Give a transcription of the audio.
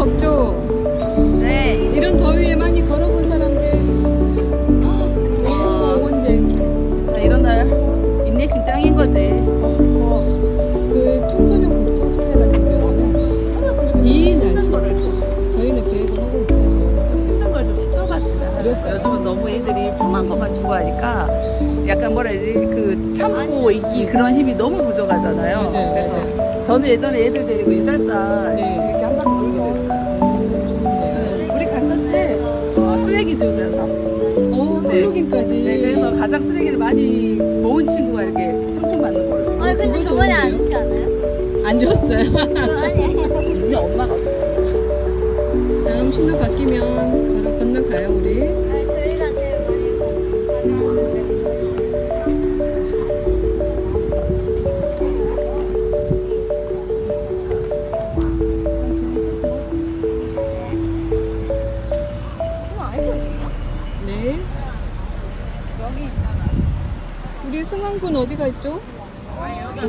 승주 네. 이런 더위에 많이 걸어본 사람들 어, 언제 자, 이런 날 인내심 짱인 거지. 그 청소년 국토숲회 같은 경우는 이 날씨 거를 좀, 저희는 계획을 하고 있어요. 좀 힘든 걸 좀 시켜봤으면 하는? 거야. 요즘은 너무 애들이 뻔한 것만 추구하니까 약간 뭐라 해야 되지? 그 참고 있기 그런 힘이 너무 부족하잖아요. 맞아요, 그래서 저는 예전에 애들 데리고 유달산 네. 어, 쓰레기 주면서. 어, 네. 플로깅까지. 네, 그래서 가장 쓰레기를 많이 모은 친구가 이렇게 상품 받는 걸로. 아니 근데 저번에 안? 좋지 않아요? 안 좋았어요. 아니 우리 엄마가 어떻게? 다음 신호 바뀌면 바로 건너가요, 우리. 우리 승환군 어디가 있죠? 아니 여기.